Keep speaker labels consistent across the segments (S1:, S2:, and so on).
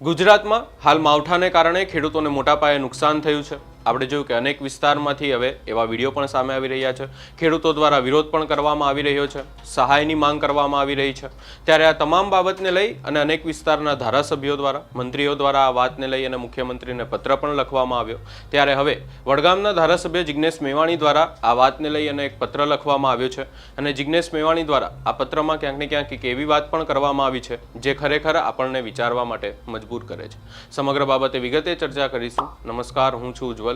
S1: ગુજરાતમાં હાલ માવઠાને કારણે ખેડૂતોને મોટા પાયે નુકસાન થયું છે. આપણે જોયું કે અનેક વિસ્તારમાંથી હવે એવા વીડિયો પણ સામે આવી રહ્યા છે. ખેડૂતો દ્વારા વિરોધ પણ કરવામાં આવી રહ્યો છે. સહાયની માંગ કરવામાં આવી રહી છે. ત્યારે આ તમામ બાબતને લઈ અને અનેક વિસ્તારના ધારાસભ્યો દ્વારા, મંત્રીઓ દ્વારા આ વાતને લઈ અને મુખ્યમંત્રીને પત્ર પણ લખવામાં આવ્યો. ત્યારે હવે વડગામના ધારાસભ્ય જિજ્ઞેશ મેવાણી દ્વારા આ વાતને લઈ અને એક પત્ર લખવામાં આવ્યો છે. અને જિજ્ઞેશ મેવાણી દ્વારા આ પત્રમાં ક્યાંક ને ક્યાંક એક એવી વાત પણ કરવામાં આવી છે, જે ખરેખર આપણને વિચારવા માટે મજબૂર કરે છે. સમગ્ર બાબતે વિગતે ચર્ચા કરીશું. નમસ્કાર, હું છું ઉજ્જવલ.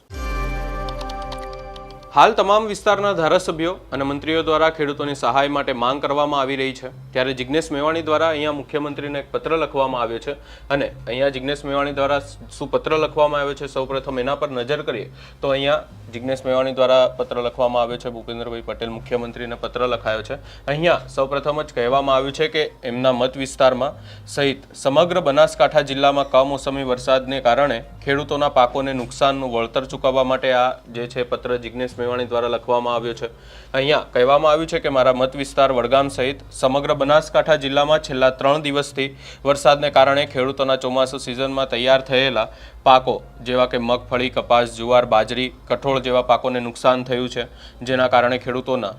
S1: હાલ તમામ વિસ્તારના ધારાસભ્યો અને મંત્રીઓ દ્વારા ખેડૂતોની સહાય માટે માંગ કરવામાં આવી રહી છે. ત્યારે જિજ્ઞેશ મેવાણી દ્વારા અહીંયા મુખ્યમંત્રીને એક પત્ર લખવામાં આવ્યો છે અને અહીંયા જિજ્ઞેશ મેવાણી દ્વારા શું પત્ર લખવામાં આવ્યો છે સૌપ્રથમ એના પર નજર કરીએ તો અહીંયા જિજ્ઞેશ મેવાણી દ્વારા પત્ર લખવામાં આવ્યો છે, ભૂપેન્દ્રભાઈ પટેલ મુખ્યમંત્રીને પત્ર લખાયો છે. અહીંયા સૌપ્રથમ જ કહેવામાં આવ્યું છે કે એમના મત વિસ્તારમાં સહિત સમગ્ર બનાસકાંઠા જિલ્લામાં કમોસમી વરસાદને કારણે ખેડૂતોના પાકોને નુકસાનનું વળતર ચૂકવવા માટે આ જે છે પત્ર જિજ્ઞેશ મેવાણી દ્વારા લખવામાં આવ્યો છે. અહીંયા કહેવામાં આવ્યું છે કે મારા મત વિસ્તાર વડગામ સહિત સમગ્ર બનાસકાંઠા જિલ્લામાં છેલ્લા ત્રણ દિવસથી વરસાદને કારણે ખેડૂતોના ચોમાસુ સિઝનમાં તૈયાર થયેલા પાકો જેવા કે મગફળી, કપાસ, જુવાર, બાજરી, કઠોળ જેવા પાકોને નુકસાન થયું છે, જેના કારણે ખેડૂતોના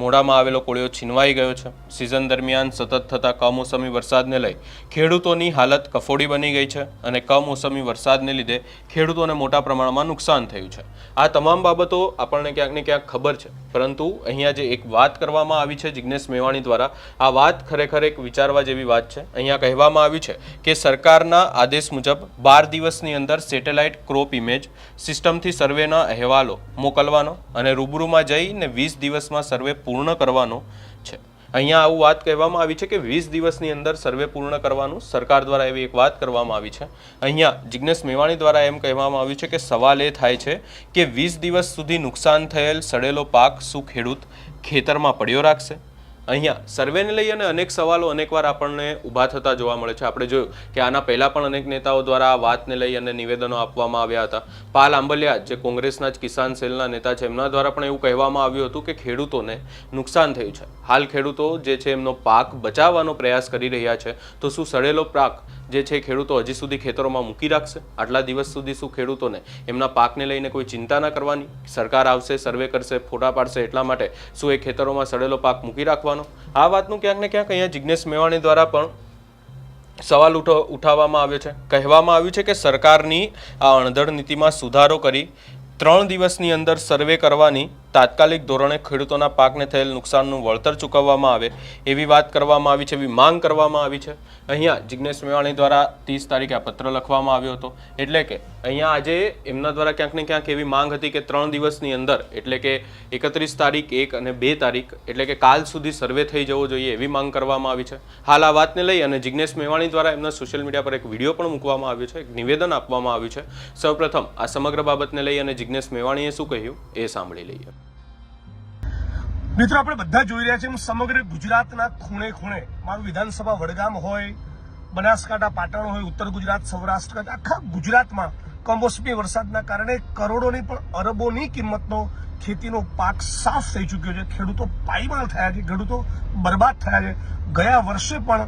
S1: મોઢામાં આવેલો કોળિયો છીનવાઈ ગયો છે. સિઝન દરમિયાન સતત થતા કમોસમી વરસાદને લઈ ખેડૂતોની હાલત કફોડી બની ગઈ છે અને કમોસમી વરસાદને લીધે ખેડૂતોને મોટા પ્રમાણમાં નુકસાન થયું છે. આ તમામ બાબતો આપણને ક્યાંક ને ક્યાંક ખબર છે. પરંતુ અહીંયા જે એક વાત કરવામાં આવી છે જિજ્ઞેશ મેવાણી દ્વારા, આ વાત ખરેખર એક વિચારવા જેવી વાત છે. અહીંયા કહેવામાં આવ્યું છે કે સરકારના આદેશ મુજબ બાર દિવસની અંદર સેટેલાઇટ ક્રોપ ઇમેજ સિસ્ટમથી સર્વેના અહેવાલો મોકલવાનો અને રૂબરૂમાં જઈને વીસ દિવસમાં સર્વે પૂર્ણ કરવાનો છે. અહીંયા આવું વાત કહેવામાં આવી છે કે વીસ દિવસની અંદર સર્વે પૂર્ણ કરવાનું સરકાર દ્વારા એવી એક વાત કરવામાં આવી છે. અહીંયા જિજ્ઞેશ મેવાણી દ્વારા એમ કહેવામાં આવ્યું છે કે સવાલ એ થાય છે કે વીસ દિવસ સુધી નુકસાન થયેલ સડેલો પાક શું ખેડૂત ખેતરમાં પડ્યો રાખશે? અહીંયા સર્વેને લઈ અને અનેક સવાલો અનેકવાર આપણને ઊભા થતા જોવા મળે છે. આપણે જોયું કે આના પહેલાં પણ અનેક નેતાઓ દ્વારા આ વાતને લઈ અને નિવેદનો આપવામાં આવ્યા હતા. પાલ આંબલિયા, જે કોંગ્રેસના જ કિસાન સેલના નેતા છે, એમના દ્વારા પણ એવું કહેવામાં આવ્યું હતું કે ખેડૂતોને નુકસાન થયું છે. હાલ ખેડૂતો જે છે, એમનો પાક બચાવવાનો પ્રયાસ કરી રહ્યા છે. તો શું સડેલો પાક જે છે ખેડૂતો હજી સુધી ખેતરોમાં મૂકી રાખશે. આટલા દિવસ સુધી શું ખેડૂતોને એમના પાકને લઈને કોઈ ચિંતા ના કરવાની? સરકાર આવશે, સર્વે કરશે, ફોટા પાડશે, એટલા માટે શું એ ખેતરોમાં સડેલો પાક મૂકી રાખવાનો? આ વાતનું ક્યાંક ને ક્યાંક અહીંયા જિજ્ઞેશ મેવાણી દ્વારા પણ સવાલ ઉઠો, ઉઠાવવામાં આવ્યો છે. કહેવામાં આવ્યું છે કે સરકારની આ અણધડ નીતિમાં સુધારો કરી ત્રણ દિવસની અંદર સર્વે કરવાની તાત્કાલિક ધોરણે ખેડૂતોના પાકને થયેલ નુકસાનનું વળતર ચૂકવવામાં આવે એવી વાત કરવામાં આવી છે, એવી માંગ કરવામાં આવી છે. અહીંયા જિજ્ઞેશ મેવાણી દ્વારા ત્રીસ તારીખે આ પત્ર લખવામાં આવ્યો હતો. એટલે કે અહીંયા આજે એમના દ્વારા ક્યાંક ને ક્યાંક એવી માંગ હતી કે ત્રણ દિવસની અંદર, એટલે કે એકત્રીસ તારીખ એક અને બે તારીખ, એટલે કે કાલ સુધી સર્વે થઈ જવો જોઈએ એવી માંગ કરવામાં આવી છે. હાલ આ વાતને લઈ અને જિજ્ઞેશ મેવાણી દ્વારા એમના સોશિયલ મીડિયા પર એક વીડિયો પણ મૂકવામાં આવ્યો છે, એક નિવેદન આપવામાં આવ્યું છે. સૌપ્રથમ આ સમગ્ર બાબતને લઈ અને જિજ્ઞેશ મેવાણીએ શું કહ્યું એ સાંભળી લઈએ.
S2: મિત્રો, આપણે બધા જોઈ રહ્યા છીએ સમગ્ર ગુજરાતના ખૂણે ખૂણે. મારું વિધાનસભા વડગામ હોય, બનાસકાંઠા પાટણ હોય, ઉત્તર ગુજરાત, સૌરાષ્ટ્ર, આખા ગુજરાતમાં કમોસમી વરસાદના કારણે કરોડોની પણ અરબોની કિંમતનો ખેતીનો પાક સાફ થઈ ચૂક્યો છે. ખેડૂતો પાયમાલ થયા છે, ખેડૂતો બરબાદ થયા છે. ગયા વર્ષે પણ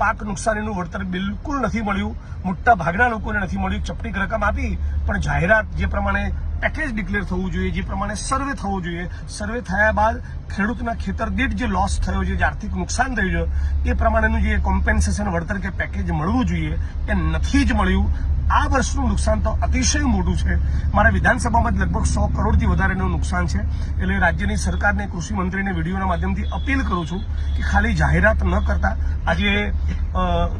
S2: પાક નુકસાનીનું વળતર બિલકુલ નથી મળ્યું. મોટા ભાગના લોકોને નથી મળ્યું. ચપટી રકમ આપી, પણ જાહેરાત જે પ્રમાણે પેકેજ ડિક્લેર થવું જોઈએ, જે પ્રમાણે સર્વે થવો જોઈએ. સર્વે થયા બાદ ખેડૂતના ખેતર દીઠ જે લોસ થયો છે, જે આર્થિક નુકસાન થયું છે, એ પ્રમાણેનું જે કોમ્પેન્સેશન વળતર કે પેકેજ મળવું જોઈએ, એ નથી જ મળ્યું. આ વર્ષનું નુકસાન તો અતિશય મોટું છે. મારા વિધાનસભામાં લગભગ સો કરોડથી વધારેનું નુકસાન છે. એટલે રાજ્યની સરકારને, કૃષિ મંત્રીને વિડીયોના માધ્યમથી અપીલ કરું છું કે ખાલી જાહેરાત ન કરતા. આજે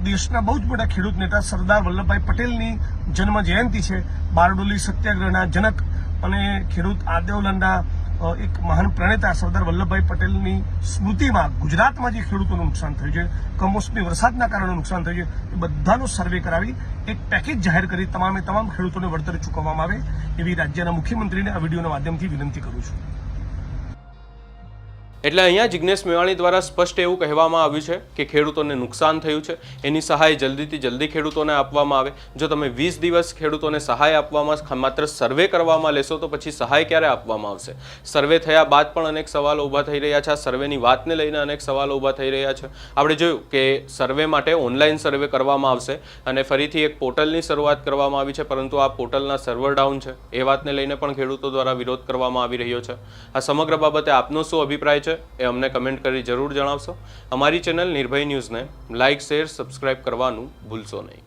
S2: દેશના બહુ જ મોટા ખેડૂત નેતા સરદાર વલ્લભભાઈ પટેલની જન્મ જયંતિ છે. બારડોલી સત્યાગ્રહના જનક અને ખેડૂત આદેવલનના એક મહાન પ્રણેતા સરદાર વલ્લભભાઈ પટેલની સ્મૃતિમાં ગુજરાતમાં જે ખેડૂતોનું નુકસાન થયું છે, કમોસમી વરસાદના કારણે નુકસાન થયું છે, એ બધાનો સર્વે કરાવી, એક પેકેજ જાહેર કરી તમામે તમામ ખેડૂતોને વળતર ચૂકવવામાં આવે, એવી રાજ્યના મુખ્યમંત્રીને આ વિડીયોના માધ્યમથી વિનંતી કરું છું.
S1: એટલે અહીંયા જિજ્ઞેશ મેવાણી દ્વારા સ્પષ્ટ એવું કહેવામાં આવ્યું છે કે ખેડૂતોને નુકસાન થયું છે. એની સહાય જલ્દીથી જલ્દી ખેડૂતોને આપવામાં આવે. જો તમે વીસ દિવસ ખેડૂતોને સહાય આપવામાં માત્ર સર્વે કરવામાં લેશો તો પછી સહાય ક્યારે આપવામાં આવશે? સર્વે થયા બાદ પણ અનેક સવાલો ઊભા થઈ રહ્યા છે. આ સર્વેની વાતને લઈને અનેક સવાલો ઊભા થઈ રહ્યા છે. આપણે જોયું કે સર્વે માટે ઓનલાઈન સર્વે કરવામાં આવશે અને ફરીથી એક પોર્ટલની શરૂઆત કરવામાં આવી છે, પરંતુ આ પોર્ટલના સર્વર ડાઉન છે. એ વાતને લઈને પણ ખેડૂતો દ્વારા વિરોધ કરવામાં આવી રહ્યો છે. આ સમગ્ર બાબતે આપનો શું અભિપ્રાય એ અમને કમેન્ટ કરી જરૂર જણાવશો. અમારી ચેનલ નિર્ભય ન્યૂઝને લાઇક શેર, સબસ્ક્રાઇબ કરવાનું ભૂલશો નહીં.